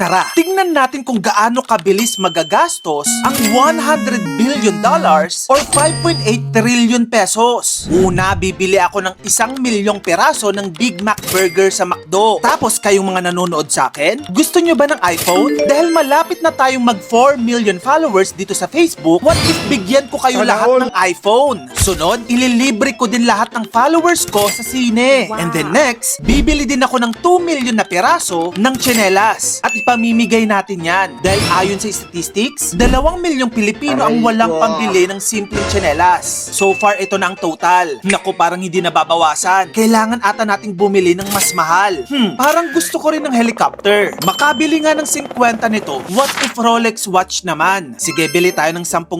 Tara, tingnan natin kung gaano kabilis magagastos ang 100 billion dollars or 5.8 trillion pesos. Una, bibili ako ng isang milyong peraso ng Big Mac Burger sa McDo. Tapos kayong mga nanonood sa akin, gusto nyo ba ng iPhone? Dahil malapit na tayong mag 4 million followers dito sa Facebook, what if bigyan ko kayo lahat ng iPhone? Sunod, ililibre ko din lahat ng followers ko sa sine. And then next, bibili din ako ng 2 million na peraso ng tsinelas. At ipamimigay natin yan. Dahil ayon sa statistics, 2 milyong Pilipino ang walang pambili ng simpleng tsinelas. So far, ito na ang total. Naku, parang hindi nababawasan. Kailangan ata nating bumili ng mas mahal. Hmm, parang gusto ko rin ng helicopter. Makabili nga ng 50 nito. What if Rolex watch naman? Sige, bili tayo ng 10,000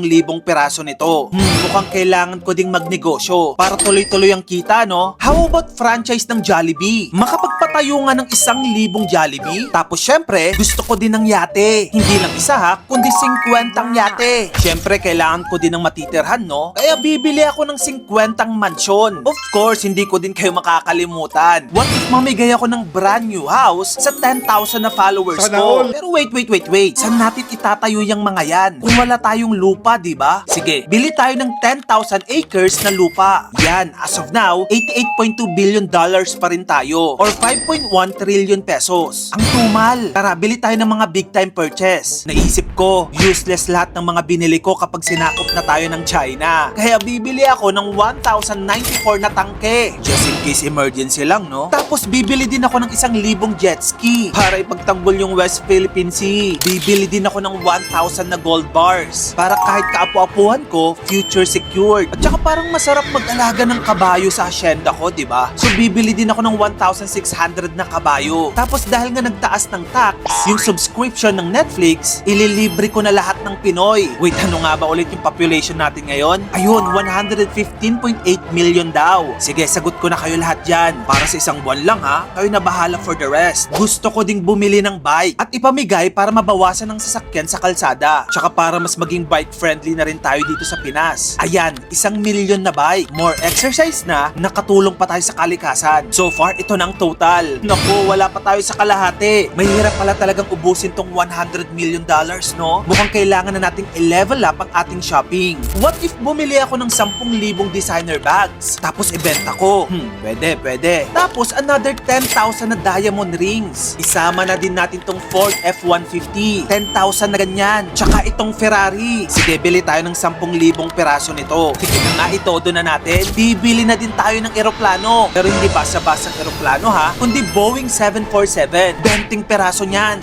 peraso nito. Hmm, mukhang kailangan ko ding magnegosyo para tuloy-tuloy ang kita, no? How about franchise ng Jollibee? Makapagpatayo nga ng isang libong Jollibee? Tapos syempre, gusto ko din ng yate. Hindi lang isa ha, kundi 50 yate. Syempre, kailangan ko din ng matitirhan, no? Kaya bibili ako ng 50 mansyon. Of course, hindi ko din kayo makakalimutan. What if mamigay ako ng brand new house sa 10,000 na followers Sana ko? all. Pero wait, wait, wait, wait. Saan natin itatayo yung mga yan? Kung wala tayong lupa, di ba? Sige, bili tayo ng 10,000 acres na lupa. Yan, as of now, 88.2 billion dollars pa rin tayo. Or 5.1 trillion pesos. Ang tumal. Tara, bili tayo ng mga big time purchase. Naisip ko, useless lahat ng mga binili ko kapag sinakop na tayo ng China. Kaya bibili ako ng 1,094 na tangke. Just in case emergency lang, no? Tapos bibili din ako ng isang libong jet ski para ipagtanggol yung West Philippine Sea. Bibili din ako ng 1,000 na gold bars para kahit kaapu-apuhan ko, future secured. At saka parang masarap mag-alaga ng kabayo sa asyenda ko, di ba? So bibili din ako ng 1,600 na kabayo. Tapos dahil nga nagtaas ng tax, yung subscription ng Netflix, ililibre ko na lahat ng Pinoy. Wait, ano nga ba ulit yung population natin ngayon? Ayun, 115.8 million daw. Sige, sagot ko na kayo lahat dyan. Para sa isang buwan lang ha, kayo na bahala for the rest. Gusto ko ding bumili ng bike at ipamigay para mabawasan ng sasakyan sa kalsada. Tsaka para mas maging bike friendly na rin tayo dito sa Pinas. Ayan, isang milyon na bike. More exercise na, nakatulong pa tayo sa kalikasan. So far, ito na ang total. Naku, wala pa tayo sa kalahati. Mahirap pala talagang ubusin tong 100 million dollars, no? Mukhang kailangan na nating i-level up ang ating shopping. What if bumili ako ng 10,000 designer bags? Tapos ibenta ko? Hmm, pwede, pwede. Tapos another 10,000 na diamond rings. Isama na din natin tong Ford F-150. 10,000 na ganyan. Tsaka itong Ferrari. Sige, bili tayo ng 10,000 peraso nito. Sige na nga, itodo na natin. Bibili na din tayo ng eroplano. Pero hindi basa-basang eroplano ha, kundi Boeing 747. 20 peraso niyan.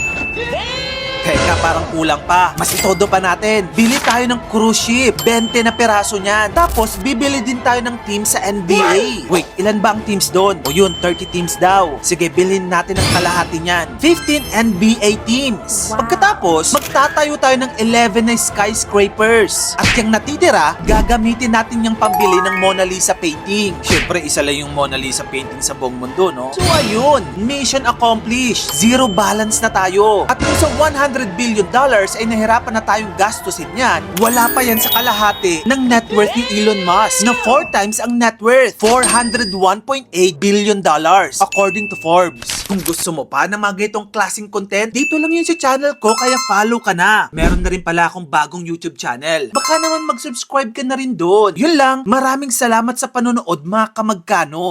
Teka, parang kulang pa. Mas itodo pa natin. Bili tayo ng cruise ship. 20 na peraso niyan. Tapos, bibili din tayo ng team sa NBA. Wait, ilan ba ang teams doon? O yun, 30 teams daw. Sige, bilhin natin ang kalahati niyan. 15 NBA teams. Pagkatapos, magtatayo tayo ng 11 na skyscrapers. At yung natitira, gagamitin natin yung pambili ng Mona Lisa painting. Siyempre, isa lang yung Mona Lisa painting sa buong mundo, no? So ayun, mission accomplished. Zero balance na tayo. At kung sa 100 billion dollars ay nahirapan na tayong gastusin yan, wala pa yan sa kalahati ng net worth ni Elon Musk na 4 times ang net worth. 401.8 billion dollars according to Forbes. Kung gusto mo pa na mga ganitong klaseng content, dito lang yun sa channel ko kaya follow ka na. Meron na rin pala akong bagong YouTube channel. Baka naman mag-subscribe ka na rin doon. Yun lang, maraming salamat sa panonood mga kamagkano.